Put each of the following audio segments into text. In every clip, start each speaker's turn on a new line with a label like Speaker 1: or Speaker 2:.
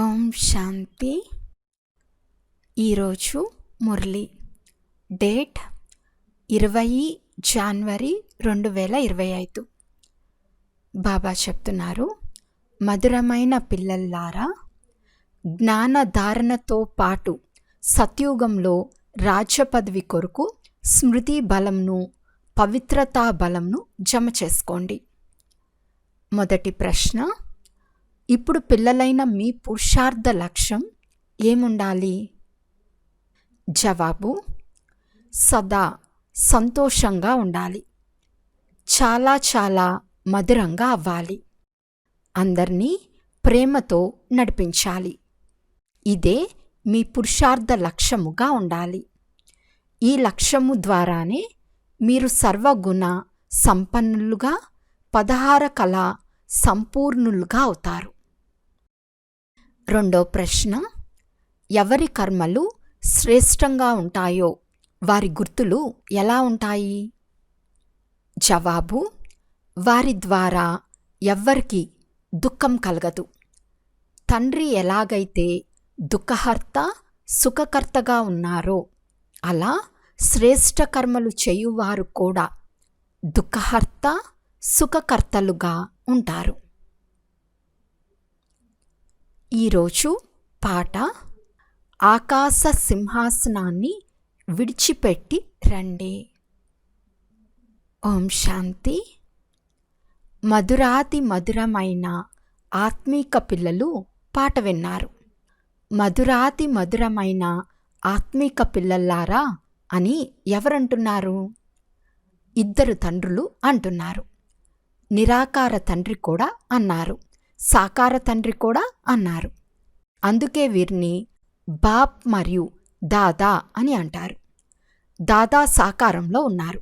Speaker 1: ఓం శాంతి. ఈరోజు మురళి. డేట్ ఇరవై జనవరి రెండు వేల ఇరవై ఐదు. బాబా చెప్తున్నారు మధురమైన పిల్లల్లారా జ్ఞానధారణతో పాటు సత్యుగంలో రాజ్య పదవి కొరకు స్మృతి బలంను పవిత్రతా బలంను జమ చేసుకోండి. మొదటి ప్రశ్న ఇప్పుడు పిల్లలైన మీ పురుషార్థ లక్ష్యం ఏముండాలి? జవాబు సదా సంతోషంగా ఉండాలి. చాలా చాలా మధురంగా అవ్వాలి. అందరినీ ప్రేమతో నడిపించాలి. ఇదే మీ పురుషార్థ లక్ష్యముగా ఉండాలి. ఈ లక్ష్యము ద్వారానే మీరు సర్వగుణ సంపన్నులుగా పదహార కళ సంపూర్ణులుగా అవుతారు. రెండో ప్రశ్న ఎవరి కర్మలు శ్రేష్టంగా ఉంటాయో వారి గుర్తులు ఎలా ఉంటాయి? జవాబు వారి ద్వారా ఎవ్వరికి దుఃఖం కలగదు. తండ్రి ఎలాగైతే దుఃఖహర్త సుఖకర్తగా ఉన్నారో అలా శ్రేష్ట కర్మలు చేయువారు కూడా దుఃఖహర్త సుఖకర్తలుగా ఉంటారు. ఈరోజు పాట ఆకాశ సింహాసనాన్ని విడిచిపెట్టి రండి. ఓం శాంతి. మధురాతి మధురమైన ఆత్మీక పిల్లలు పాట విన్నారు. మధురాతి మధురమైన ఆత్మీక పిల్లల్లారా అని ఎవరంటున్నారు? ఇద్దరు తండ్రులు అంటున్నారు. నిరాకార తండ్రి కూడా అన్నారు. సాకార తండ్రి కూడా అన్నారు. అందుకే వీరిని బాప్ మరియు దాదా అని అంటారు. దాదా సాకారంలో ఉన్నారు.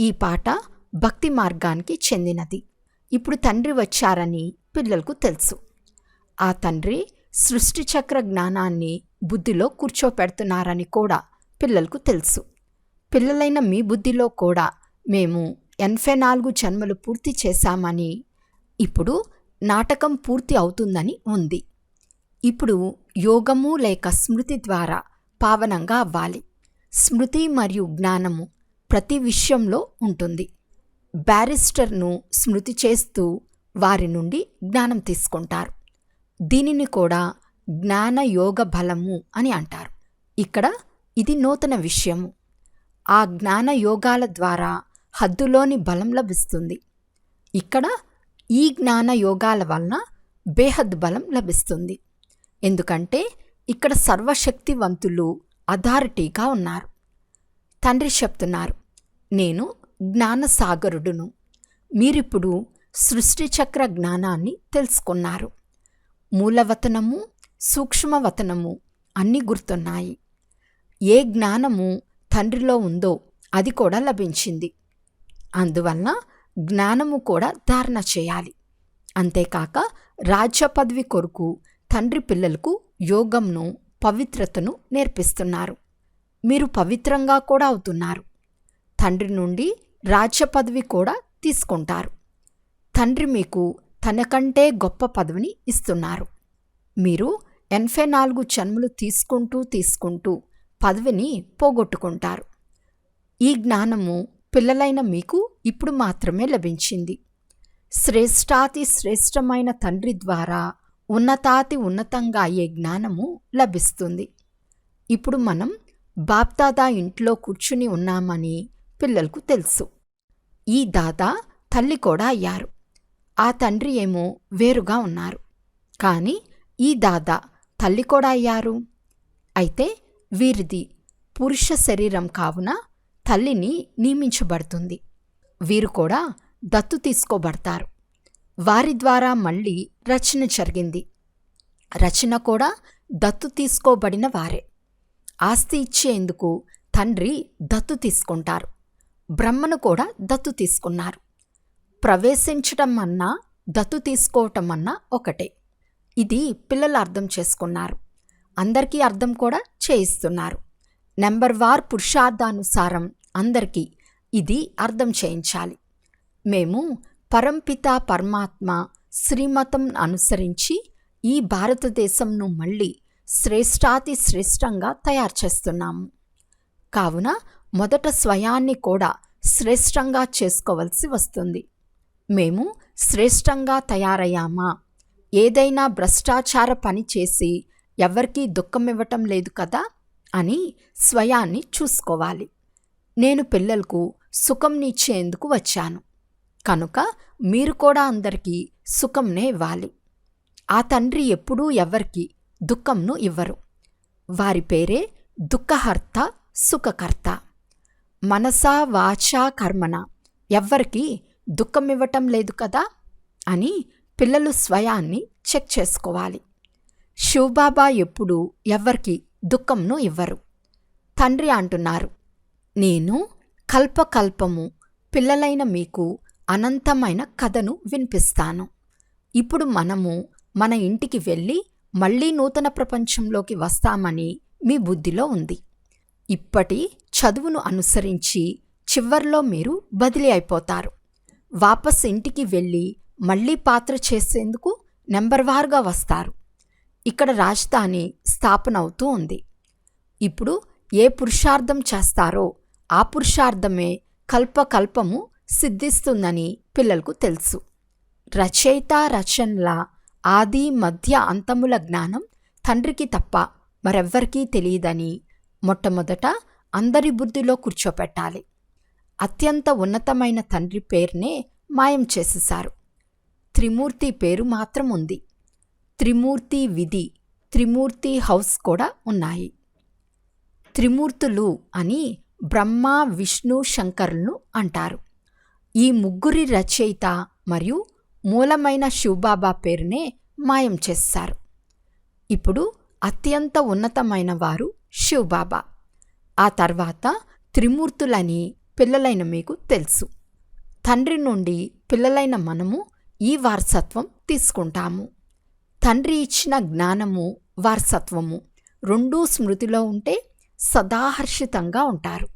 Speaker 1: ఈ పాట భక్తి మార్గానికి చెందినది. ఇప్పుడు తండ్రి వచ్చారని పిల్లలకు తెలుసు. ఆ తండ్రి సృష్టి చక్ర జ్ఞానాన్ని బుద్ధిలో కూర్చోపెడుతున్నారని కూడా పిల్లలకు తెలుసు. పిల్లలైన మీ బుద్ధిలో కూడా మేము ఎనభై నాలుగు జన్మలు పూర్తి చేశామని ఇప్పుడు నాటకం పూర్తి అవుతుందని ఉంది. ఇప్పుడు యోగము లేక స్మృతి ద్వారా పావనంగా అవ్వాలి. స్మృతి మరియు జ్ఞానము ప్రతి విషయంలో ఉంటుంది. బ్యారిస్టర్ను స్మృతి చేస్తూ వారి నుండి జ్ఞానం తీసుకుంటారు. దీనిని కూడా జ్ఞాన యోగ బలము అని అంటారు. ఇక్కడ ఇది నూతన విషయము. ఆ జ్ఞాన యోగాల ద్వారా హద్దులోని బలం లభిస్తుంది. ఇక్కడ ఈ జ్ఞాన యోగాల వలన బేహద్ బలం లభిస్తుంది. ఎందుకంటే ఇక్కడ సర్వశక్తివంతులు అథారిటీగా ఉన్నారు. తండ్రి చెప్తున్నారు నేను జ్ఞానసాగరుడును. మీరిప్పుడు సృష్టిచక్ర జ్ఞానాన్ని తెలుసుకున్నారు. మూలవతనము సూక్ష్మవతనము అన్నీ గుర్తున్నాయి. ఏ జ్ఞానము తండ్రిలో ఉందో అది కూడా లభించింది. అందువల్ల జ్ఞానము కూడా ధారణ చేయాలి. అంతేకాక రాజ్య పదవి కొరకు తండ్రి పిల్లలకు యోగంను పవిత్రతను నేర్పిస్తున్నారు. మీరు పవిత్రంగా కూడా అవుతున్నారు. తండ్రి నుండి రాజ్య పదవి కూడా తీసుకుంటారు. తండ్రి మీకు తనకంటే గొప్ప పదవిని ఇస్తున్నారు. మీరు ఎనభై నాలుగు జన్మలు తీసుకుంటూ తీసుకుంటూ పదవిని పోగొట్టుకుంటారు. ఈ జ్ఞానము పిల్లలైన మీకు ఇప్పుడు మాత్రమే లభించింది. శ్రేష్టాతి శ్రేష్టమైన తండ్రి ద్వారా ఉన్నతాతి ఉన్నతంగా అయ్యే జ్ఞానము లభిస్తుంది. ఇప్పుడు మనం బాప్దాదా ఇంట్లో కూర్చుని ఉన్నామని పిల్లలకు తెలుసు. ఈ దాదా తల్లి కూడా అయ్యారు. ఆ తండ్రి ఏమో వేరుగా ఉన్నారు. కానీ ఈ దాదా తల్లి కూడా అయ్యారు. అయితే వీరిది పురుష శరీరం కావున తల్లిని నియమించబడుతుంది. వీరు కూడా దత్తు తీసుకోబడతారు. వారి ద్వారా మళ్ళీ రచన జరిగింది. రచన కూడా దత్తు తీసుకోబడిన వారే. ఆస్తి ఇచ్చేందుకు తండ్రి దత్తు తీసుకుంటారు. బ్రహ్మను కూడా దత్తు తీసుకున్నారు. ప్రవేశించటం అన్నా దత్తు తీసుకోవటం అన్నా ఒకటే. ఇది పిల్లలు అర్థం చేసుకున్నారు. అందరికీ అర్థం కూడా చేయిస్తున్నారు. నెంబర్ వార్ పురుషార్థానుసారం అందరికీ ఇది అర్థం చేయించాలి. మేము పరంపిత పరమాత్మ శ్రీమతం అనుసరించి ఈ భారతదేశంను మళ్ళీ శ్రేష్టాతి శ్రేష్టంగా తయారు చేస్తున్నాము. కావున మొదట స్వయాన్ని కూడా శ్రేష్టంగా చేసుకోవలసి వస్తుంది. మేము శ్రేష్టంగా తయారయ్యామా? ఏదైనా భ్రష్టాచార పని చేసి ఎవరికీ దుఃఖం ఇవ్వటం లేదు కదా? అని స్వయాన్ని చూసుకోవాలి. నేను పిల్లలకు సుఖంనిచ్చేందుకు వచ్చాను. కనుక మీరు కూడా అందరికీ సుఖంనే ఇవ్వాలి. ఆ తండ్రి ఎప్పుడూ ఎవరికి దుఃఖంను ఇవ్వరు. వారి పేరే దుఃఖహర్త సుఖకర్త. మనసా వాచా కర్మణ ఎవ్వరికి దుఃఖం ఇవ్వటం లేదు కదా? అని పిల్లలు స్వయాన్ని చెక్ చేసుకోవాలి. శివబాబా ఎప్పుడు ఎవ్వరికి దుఃఖంను ఇవ్వరు. తండ్రి అంటున్నారు నేను కల్పకల్పము పిల్లలైన మీకు అనంతమైన కథను వినిపిస్తాను. ఇప్పుడు మనము మన ఇంటికి వెళ్ళి మళ్ళీ నూతన ప్రపంచంలోకి వస్తామని మీ బుద్ధిలో ఉంది. ఇప్పటి చదువును అనుసరించి చివర్లో మీరు బదిలీ అయిపోతారు. వాపస్ ఇంటికి వెళ్ళి మళ్ళీ పాత్ర చేసేందుకు నెంబర్ వారుగా వస్తారు. ఇక్కడ రాజధాని స్థాపన అవుతూ ఉంది. ఇప్పుడు ఏ పురుషార్థం చేస్తారో ఆ పురుషార్థమే కల్పకల్పము సిద్ధిస్తుందని పిల్లలకు తెలుసు. రచయిత రచనల ఆది మధ్య అంతముల జ్ఞానం తండ్రికి తప్ప మరెవ్వరికీ తెలియదని మొట్టమొదట అందరి బుద్ధిలో కూర్చోపెట్టాలి. అత్యంత ఉన్నతమైన తండ్రి పేరునే మాయం చేసేశారు. త్రిమూర్తి పేరు మాత్రం ఉంది త్రిమూర్తి విధి త్రిమూర్తి హౌస్ కూడా ఉన్నాయి. త్రిమూర్తులు అని బ్రహ్మ విష్ణు శంకరులను అంటారు. ఈ ముగ్గురి రచయిత మరియు మూలమైన శివబాబా పేరునే మాయం చేస్తారు. ఇప్పుడు అత్యంత ఉన్నతమైన వారు శివబాబా. ఆ తర్వాత త్రిమూర్తులని పిల్లలైన మీకు తెలుసు. తండ్రి నుండి పిల్లలైన మనము ఈ వారసత్వం తీసుకుంటాము. తండ్రి ఇచ్చిన జ్ఞానము వారసత్వము రెండూ స్మృతిలో ఉంటే సదాహర్షితంగా ఉంటారు.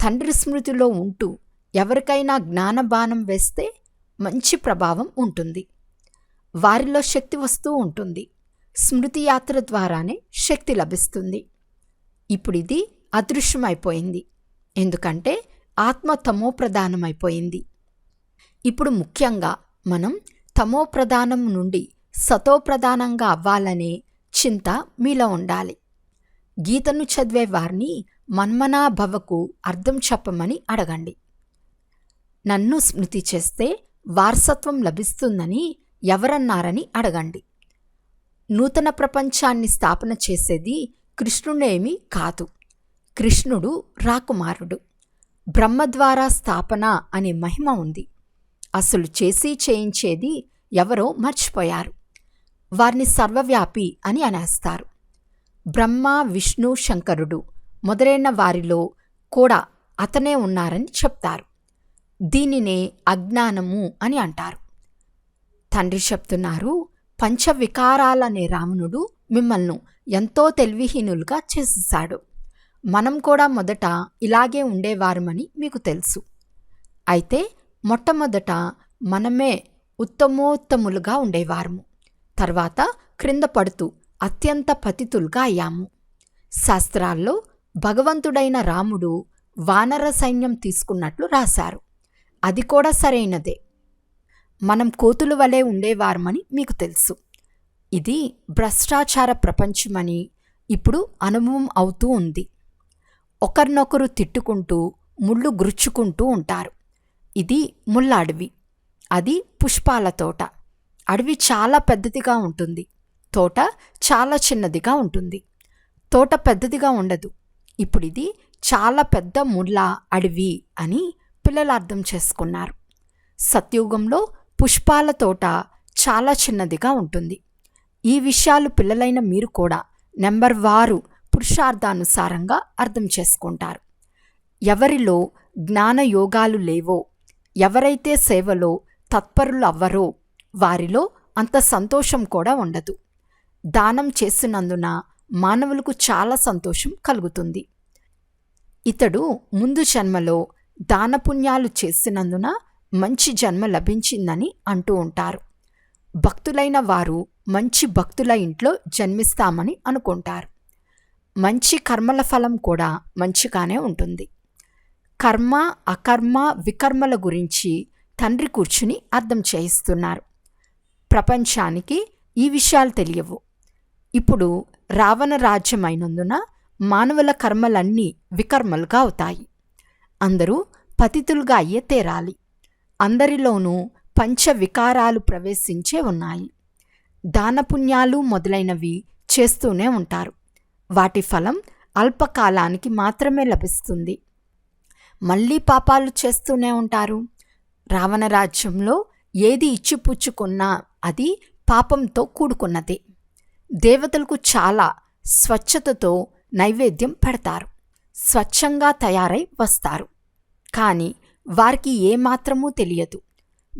Speaker 1: తండ్రి స్మృతిలో ఉంటూ ఎవరికైనా జ్ఞానబాణం వేస్తే మంచి ప్రభావం ఉంటుంది. వారిలో శక్తి వస్తూ ఉంటుంది. స్మృతి యాత్ర ద్వారానే శక్తి లభిస్తుంది. ఇప్పుడు ఇది అదృశ్యమైపోయింది. ఎందుకంటే ఆత్మ తమో ప్రధానమైపోయింది. ఇప్పుడు ముఖ్యంగా మనం తమో ప్రధానం నుండి సతోప్రధానంగా అవ్వాలనే చింత మీలో ఉండాలి. గీతను చదివే వారిని మన్మనాభవకు అర్థం చెప్పమని అడగండి. నన్ను స్మృతి చేస్తే వారసత్వం లభిస్తుందని ఎవరన్నారని అడగండి. నూతన ప్రపంచాన్ని స్థాపన చేసేది కృష్ణుడేమీ కాదు. కృష్ణుడు రాకుమారుడు. బ్రహ్మ ద్వారా స్థాపన అనే మహిమ ఉంది. అసలు చేసి చేయించేది ఎవరో మర్చిపోయారు. వారిని సర్వవ్యాపి అని అనేస్తారు. బ్రహ్మ విష్ణు శంకరుడు మొదలైన వారిలో కూడా అతనే ఉన్నారని చెప్తారు. దీనినే అజ్ఞానము అని అంటారు. తండ్రి చెప్తున్నారు పంచవికారాలనే రావణుడు మిమ్మల్ని ఎంతో తెలివిహీనులుగా చేసేశాడు. మనం కూడా మొదట ఇలాగే ఉండేవారమని మీకు తెలుసు. అయితే మొట్టమొదట మనమే ఉత్తమోత్తములుగా ఉండేవారము. తర్వాత క్రింద పడుతూ అత్యంత పతితులుగా అయ్యాము. శాస్త్రాల్లో భగవంతుడైన రాముడు వానర సైన్యం తీసుకున్నట్లు రాశారు. అది కూడా సరైనదే. మనం కోతులు వలె ఉండేవారమని మీకు తెలుసు. ఇది భ్రష్టాచార ప్రపంచమని ఇప్పుడు అనుభవం అవుతూ ఉంది. ఒకరినొకరు తిట్టుకుంటూ ముళ్ళు గురుచుకుంటూ ఉంటారు. ఇది ముళ్ళ అది పుష్పాల తోట. అడవి చాలా పెద్దదిగా ఉంటుంది. తోట చాలా చిన్నదిగా ఉంటుంది. తోట పెద్దదిగా ఉండదు. ఇప్పుడు ఇది చాలా పెద్ద ముళ్ళ అడవి అని పిల్లలు అర్థం చేసుకున్నారు. సత్యుగంలో పుష్పాల తోట చాలా చిన్నదిగా ఉంటుంది. ఈ విషయాలు పిల్లలైన మీరు కూడా నెంబర్ వారు పురుషార్థానుసారంగా అర్థం చేసుకుంటారు. ఎవరిలో జ్ఞాన యోగాలు లేవో ఎవరైతే సేవలో తత్పరులు అవ్వరో వారిలో అంత సంతోషం కూడా ఉండదు. దానం చేసినందున మానవులకు చాలా సంతోషం కలుగుతుంది. ఇతడు ముందు జన్మలో దానపుణ్యాలు చేసినందున మంచి జన్మ లభించిందని అంటూ ఉంటారు. భక్తులైన వారు మంచి భక్తుల ఇంట్లో జన్మిస్తామని అనుకుంటారు. మంచి కర్మల ఫలం కూడా మంచిగానే ఉంటుంది. కర్మ అకర్మ వికర్మల గురించి తండ్రి కూర్చుని అర్థం చేయిస్తున్నారు. ప్రపంచానికి ఈ విషయాలు తెలియవు. ఇప్పుడు రావణ రాజ్యమైనందున మానవుల కర్మలన్నీ వికర్మలుగా అవుతాయి. అందరూ పతితులుగా అయ్యే తేరాలి. అందరిలోనూ పంచ వికారాలు ప్రవేశించే ఉన్నాయి. దానపుణ్యాలు మొదలైనవి చేస్తూనే ఉంటారు. వాటి ఫలం అల్పకాలానికి మాత్రమే లభిస్తుంది. మళ్ళీ పాపాలు చేస్తూనే ఉంటారు. రావణ రాజ్యంలో ఏది ఇచ్చిపుచ్చుకున్నా అది పాపంతో కూడుకున్నదే. దేవతలకు చాలా స్వచ్ఛతతో నైవేద్యం పెడతారు. స్వచ్ఛంగా తయారై వస్తారు. కానీ వారికి ఏమాత్రమూ తెలియదు.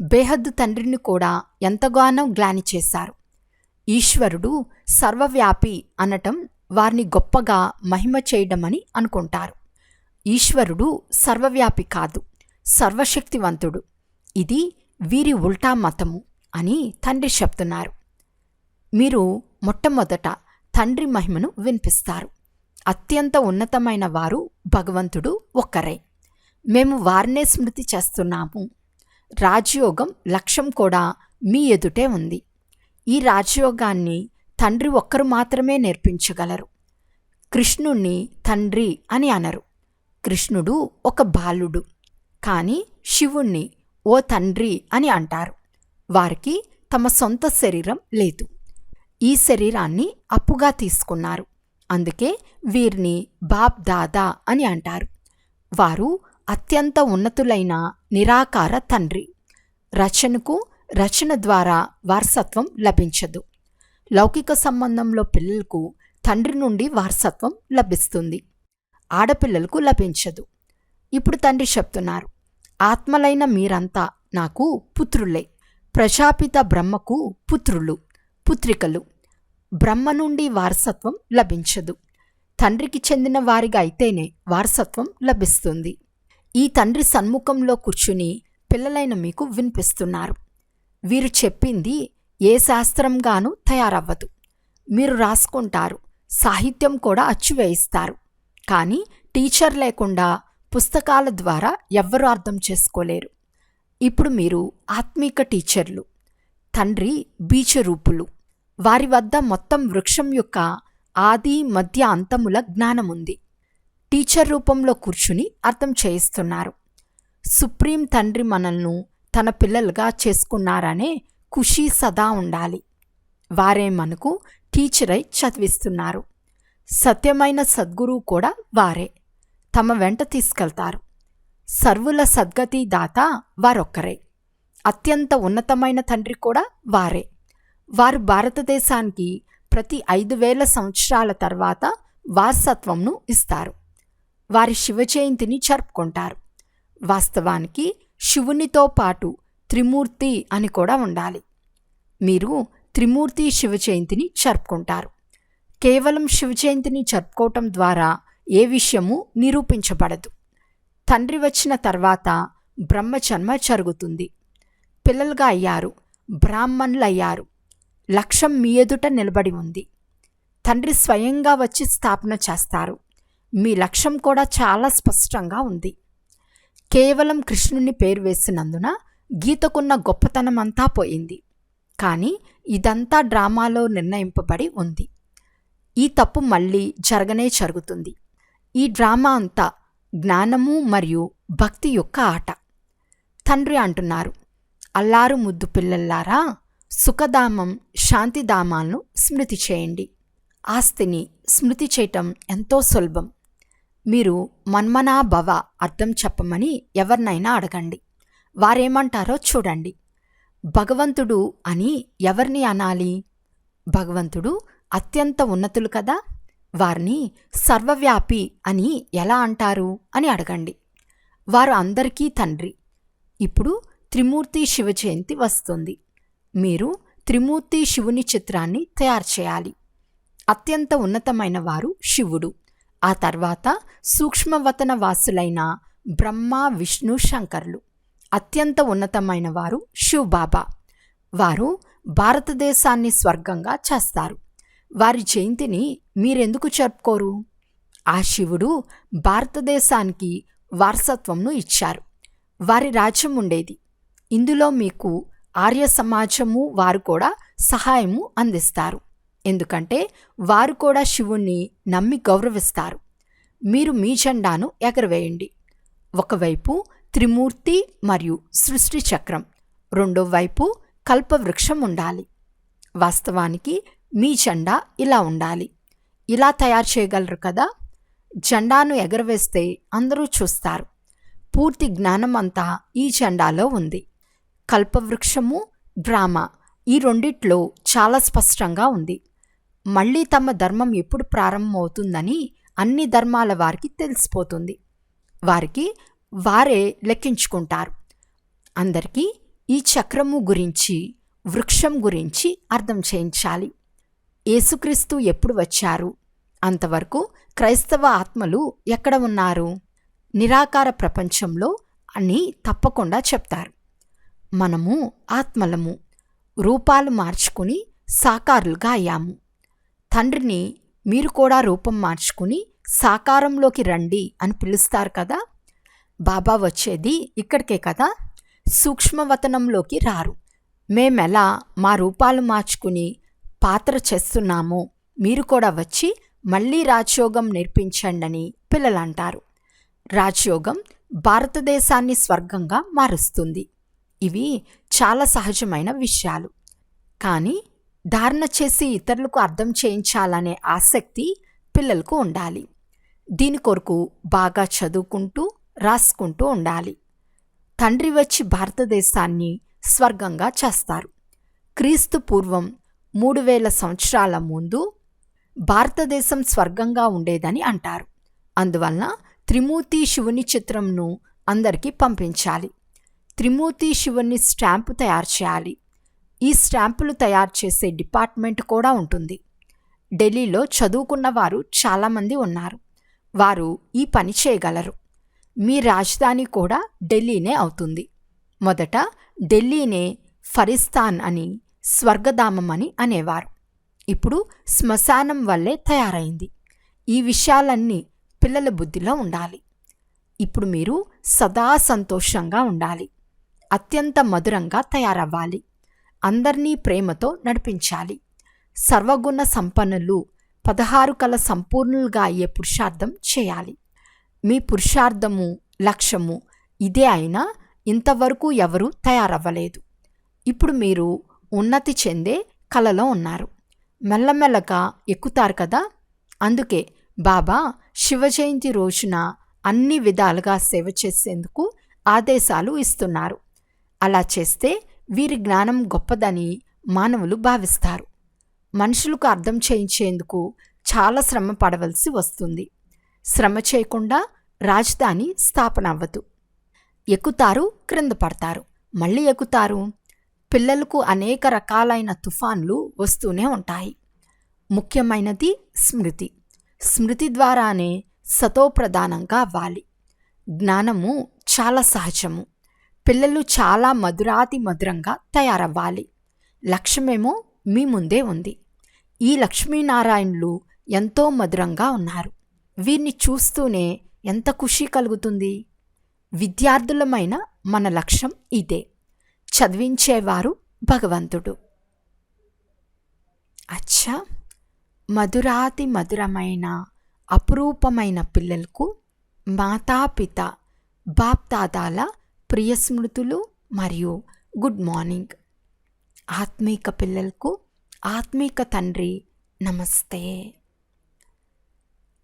Speaker 1: బేహద్దు తండ్రిని కూడా ఎంతగానో గ్లాని చేశారు. ఈశ్వరుడు సర్వవ్యాపి అనటం వారిని గొప్పగా మహిమ చేయడమని అనుకుంటారు. ఈశ్వరుడు సర్వవ్యాపి కాదు సర్వశక్తివంతుడు. ఇది వీరి ఉల్టా మతము. అని తండ్రి చెప్తున్నారు. మీరు మొట్టమొదట తండ్రి మహిమను వినిపిస్తారు. అత్యంత ఉన్నతమైన వారు భగవంతుడు ఒక్కరే. మేము వారినే స్మృతి చేస్తున్నాము. రాజయోగం లక్ష్యం కూడా మీ ఎదుటే ఉంది. ఈ రాజయోగాన్ని తండ్రి ఒక్కరు మాత్రమే నేర్పించగలరు. కృష్ణుణ్ణి తండ్రి అని అనరు. కృష్ణుడు ఒక బాలుడు. కానీ శివుణ్ణి ఓ తండ్రి అని అంటారు. వారికి తమ సొంత శరీరం లేదు. ఈ శరీరాన్ని అప్పుగా తీసుకున్నారు. అందుకే వీరిని బాబ్ దాదా అని అంటారు. వారు అత్యంత ఉన్నతులైన నిరాకార తండ్రి. రచనకు రచన ద్వారా వారసత్వం లభించదు. లౌకిక సంబంధంలో పిల్లలకు తండ్రి నుండి వారసత్వం లభిస్తుంది. ఆడపిల్లలకు లభించదు. ఇప్పుడు తండ్రి చెప్తున్నారు ఆత్మలైన మీరంతా నాకు పుత్రులే. ప్రశాపిత బ్రహ్మకు పుత్రులు పుత్రికలు. బ్రహ్మ నుండి వారసత్వం లభించదు. తండ్రికి చెందిన వారిగా అయితేనే వారసత్వం లభిస్తుంది. ఈ తండ్రి సన్ముఖంలో కూర్చుని పిల్లలైన మీకు వినిపిస్తున్నారు. వీరు చెప్పింది ఏ శాస్త్రంగానూ తయారవ్వదు. మీరు రాసుకుంటారు సాహిత్యం కూడా అచ్చువేయిస్తారు కానీ టీచర్ లేకుండా పుస్తకాల ద్వారా ఎవ్వరూ అర్థం చేసుకోలేరు. ఇప్పుడు మీరు ఆత్మీక టీచర్లు తండ్రి బీచరూపులు వారి వద్ద మొత్తం వృక్షం యొక్క ఆది మధ్య అంతముల జ్ఞానముంది. టీచర్ రూపంలో కూర్చుని అర్థం చేయిస్తున్నారు. సుప్రీం తండ్రి మనల్ని తన పిల్లలుగా చేసుకున్నారనే ఖుషి సదా ఉండాలి. వారే మనకు టీచరై చదివిస్తున్నారు. సత్యమైన సద్గురువు కూడా వారే. తమ వెంట తీసుకెళ్తారు. సర్వుల సద్గతి దాత వారొక్కరే. అత్యంత ఉన్నతమైన తండ్రి కూడా వారే. వారు భారతదేశానికి ప్రతి ఐదు వేల సంవత్సరాల తర్వాత వారసత్వంను ఇస్తారు. వారి శివ జయంతిని జరుపుకుంటారు. వాస్తవానికి శివునితో పాటు త్రిమూర్తి అని కూడా ఉండాలి. మీరు త్రిమూర్తి శివ జయంతిని జరుపుకుంటారు. కేవలం శివ జయంతిని జరుపుకోవటం ద్వారా ఏ విషయము నిరూపించబడదు. తండ్రి వచ్చిన తర్వాత బ్రహ్మజన్మ జరుగుతుంది. పిల్లలుగా అయ్యారు బ్రాహ్మణులయ్యారు. లక్ష్యం మీ ఎదుట నిలబడి ఉంది. తండ్రి స్వయంగా వచ్చి స్థాపన చేస్తారు. మీ లక్ష్యం కూడా చాలా స్పష్టంగా ఉంది. కేవలం కృష్ణుని పేరు వేసినందున గీతకున్న గొప్పతనం అంతా పోయింది. కానీ ఇదంతా డ్రామాలో నిర్ణయింపబడి ఉంది. ఈ తప్పు మళ్ళీ జరగనే జరుగుతుంది. ఈ డ్రామా అంతా జ్ఞానము మరియు భక్తి యొక్క ఆట. తండ్రి అంటున్నారు అల్లారు ముద్దు పిల్లల్లారా సుఖధామం శాంతిధామాలను స్మృతి చేయండి. ఆస్తిని స్మృతి చేయటం ఎంతో సులభం. మీరు మన్మనాభవ అర్థం చెప్పమని ఎవరినైనా అడగండి. వారేమంటారో చూడండి. భగవంతుడు అని ఎవరిని అనాలి? భగవంతుడు అత్యంత ఉన్నతులు కదా? వారిని సర్వవ్యాపి అని ఎలా అంటారు అని అడగండి. వారు అందరికీ తండ్రి. ఇప్పుడు త్రిమూర్తి శివ జయంతి వస్తుంది. మీరు త్రిమూర్తి శివుని చిత్రాన్ని తయారు చేయాలి. అత్యంత ఉన్నతమైన వారు శివుడు. ఆ తర్వాత సూక్ష్మవతన వాసులైన బ్రహ్మ విష్ణు శంకర్లు. అత్యంత ఉన్నతమైన వారు శివబాబా. వారు భారతదేశాన్ని స్వర్గంగా చేస్తారు. వారి జయంతిని మీరెందుకు జరుపుకోరు ఆ శివుడు భారతదేశానికి వారసత్వంను ఇచ్చారు. వారి రాజ్యం ఉండేది. ఇందులో మీకు ఆర్య సమాజము వారు కూడా సహాయము అందిస్తారు. ఎందుకంటే వారు కూడా శివుణ్ణి నమ్మి గౌరవిస్తారు. మీరు మీ జెండాను ఎగరవేయండి. ఒకవైపు త్రిమూర్తి మరియు సృష్టి చక్రం రెండో వైపు కల్పవృక్షం ఉండాలి. వాస్తవానికి మీ జెండా ఇలా ఉండాలి. ఇలా తయారు చేయగలరు కదా? జెండాను ఎగరవేస్తే అందరూ చూస్తారు. పూర్తి జ్ఞానం అంతా ఈ జెండాలో ఉంది. కల్పవృక్షము డ్రామా ఈ రెండిట్లో చాలా స్పష్టంగా ఉంది. మళ్ళీ తమ ధర్మం ఎప్పుడు ప్రారంభమవుతుందని అన్ని ధర్మాల వారికి తెలిసిపోతుంది. వారికి వారే లెక్కించుకుంటారు. అందరికీ ఈ చక్రము గురించి వృక్షం గురించి అర్థం చేయించాలి. యేసుక్రీస్తు ఎప్పుడు వచ్చారు? అంతవరకు క్రైస్తవ ఆత్మలు ఎక్కడ ఉన్నారు? నిరాకార ప్రపంచంలో అని తప్పకుండా చెప్తారు. మనము ఆత్మలము రూపాలు మార్చుకుని సాకారులుగా అయ్యాము. తండ్రిని మీరు కూడా రూపం మార్చుకుని సాకారంలోకి రండి అని పిలుస్తారు కదా? బాబా వచ్చేది ఇక్కడికే కదా? సూక్ష్మవతనంలోకి రారు. మేమెలా మా రూపాలు మార్చుకుని పాత్ర చేస్తున్నాము. మీరు కూడా వచ్చి మళ్ళీ రాజయోగం నేర్పించండని పిల్లలంటారు. రాజయోగం భారతదేశాన్ని స్వర్గంగా మారుస్తుంది. ఇవి చాలా సహజమైన విషయాలు. కానీ ధారణ చేసి ఇతరులకు అర్థం చేయించాలనే ఆసక్తి పిల్లలకు ఉండాలి. దీని కొరకు బాగా చదువుకుంటూ రాసుకుంటూ ఉండాలి. తండ్రి వచ్చి భారతదేశాన్ని స్వర్గంగా చేస్తారు. క్రీస్తు పూర్వం మూడు వేల సంవత్సరాల ముందు భారతదేశం స్వర్గంగా ఉండేదని అంటారు. అందువలన త్రిమూర్తి శివుని చిత్రంను అందరికీ పంపించాలి. త్రిమూర్తి శివుని స్టాంపు తయారు చేయాలి. ఈ స్టాంపులు తయారు చేసే డిపార్ట్మెంట్ కూడా ఉంటుంది. ఢిల్లీలో చదువుకున్న వారు చాలామంది ఉన్నారు. వారు ఈ పని చేయగలరు. మీ రాజధాని కూడా ఢిల్లీనే అవుతుంది. మొదట ఢిల్లీనే ఫరిస్తాన్ అని స్వర్గధామం అని అనేవారు. ఇప్పుడు శ్మశానం వల్లే తయారైంది. ఈ విషయాలన్నీ పిల్లల బుద్ధిలో ఉండాలి. ఇప్పుడు మీరు సదా సంతోషంగా ఉండాలి. అత్యంత మధురంగా తయారవ్వాలి. అందరినీ ప్రేమతో నడిపించాలి. సర్వగుణ సంపన్నులు పదహారు కల సంపూర్ణులుగా అయ్యే పురుషార్థం చేయాలి. మీ పురుషార్థము లక్ష్యము ఇదే అయినా ఇంతవరకు ఎవరూ తయారవ్వలేదు. ఇప్పుడు మీరు ఉన్నతి చెందే కలలో ఉన్నారు. మెల్లమెల్లగా ఎక్కుతారు కదా? అందుకే బాబా శివ జయంతి రోజున అన్ని విధాలుగా సేవ చేసేందుకు ఆదేశాలు ఇస్తున్నారు. అలా చేస్తే వీరి జ్ఞానం గొప్పదని మానవులు భావిస్తారు. మనుషులకు అర్థం చేయించేందుకు చాలా శ్రమ పడవలసి వస్తుంది. శ్రమ చేయకుండా రాజధాని స్థాపన అవ్వదు. ఎక్కుతారు క్రింద పడతారు. మళ్ళీ ఎక్కుతారు. పిల్లలకు అనేక రకాలైన తుఫాన్లు వస్తూనే ఉంటాయి. ముఖ్యమైనది స్మృతి. స్మృతి ద్వారానే సతోప్రధానంగా అవ్వాలి జ్ఞానము చాలా సహజము. పిల్లలు చాలా మధురాతి మధురంగా తయారవ్వాలి. లక్ష్యమేమో మీ ముందే ఉంది. ఈ లక్ష్మీనారాయణులు ఎంతో మధురంగా ఉన్నారు. వీరిని చూస్తూనే ఎంత ఖుషి కలుగుతుంది? విద్యార్థులమైన మన లక్ష్యం ఇదే. చదివించేవారు భగవంతుడు. అచ్చా! మధురాతి మధురమైన అపురూపమైన పిల్లలకు మాతాపిత బాప్తాదాల ప్రియస్మృతులు మరియు గుడ్ మార్నింగ్. ఆత్మీక పిల్లలకు ఆత్మీక తండ్రి నమస్తే.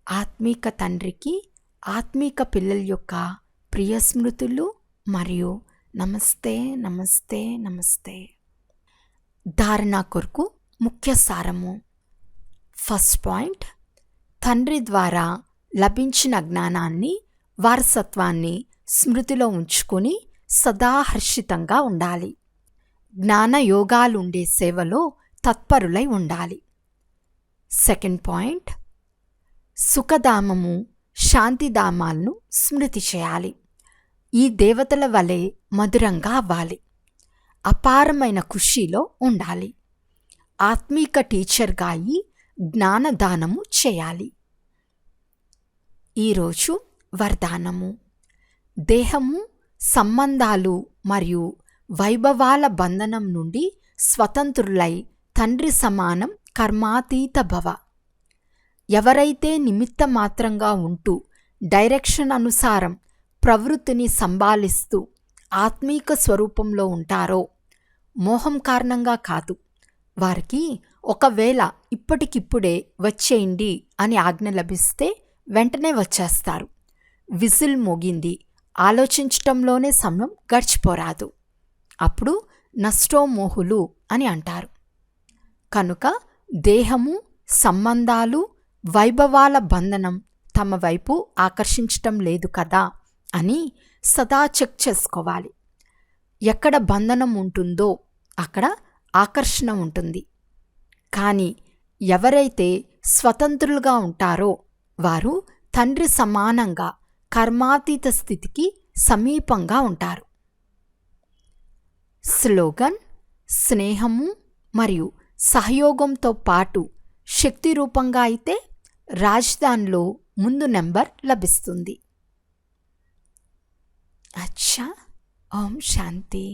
Speaker 1: ఆత్మీక తండ్రికి ఆత్మీక పిల్లల యొక్క ప్రియస్మృతులు మరియు నమస్తే నమస్తే నమస్తే. ధారణ కొరకు ముఖ్య సారము. ఫస్ట్ పాయింట్ తండ్రి ద్వారా లభించిన జ్ఞానాన్ని వారసత్వాన్ని స్మృతిలో ఉంచుకొని సదా హర్షితంగా ఉండాలి. జ్ఞాన యోగాలుండే సేవలో తత్పరులై ఉండాలి. సెకండ్ పాయింట్ సుఖధామము శాంతిధామాలను స్మృతి చేయాలి. ఈ దేవతల వలె మధురంగా అవ్వాలి. అపారమైన ఖుషీలో ఉండాలి. ఆత్మీక టీచర్గా అయి జ్ఞానదానము చేయాలి. ఈరోజు వరదానము. దేహము సంబంధాలు మరియు వైభవాల బంధనం నుండి స్వతంత్రులై తండ్రి సమానం కర్మాతీత భవ. ఎవరైతే నిమిత్త మాత్రంగా ఉంటూ డైరెక్షన్ అనుసారం ప్రవృత్తిని సంభాలిస్తూ ఆత్మీక స్వరూపంలో ఉంటారో మోహం కారణంగా కాదు. వారికి ఒకవేళ ఇప్పటికిప్పుడే వచ్చేయండి అని ఆజ్ఞ లభిస్తే వెంటనే వచ్చేస్తారు. విజిల్ మోగింది. ఆలోచించటంలోనే సమయం గడిచిపోరాదు. అప్పుడు నష్టోమోహులు అని అంటారు. కనుక దేహము సంబంధాలు వైభవాల బంధనం తమ వైపు ఆకర్షించటం లేదు కదా? అని సదా చెక్ చేసుకోవాలి. ఎక్కడ బంధనం ఉంటుందో అక్కడ ఆకర్షణ ఉంటుంది. కానీ ఎవరైతే స్వతంత్రులుగా ఉంటారో వారు తండ్రి సమానంగా కర్మాతీత స్థితికి సమీపంగా ఉంటారు. స్లోగన్ స్నేహము మరియు సహయోగంతో పాటు శక్తి రూపంగా అయితే రాజధానిలో ముందు నెంబర్ లభిస్తుంది. అచ్చా ఓం శాంతి.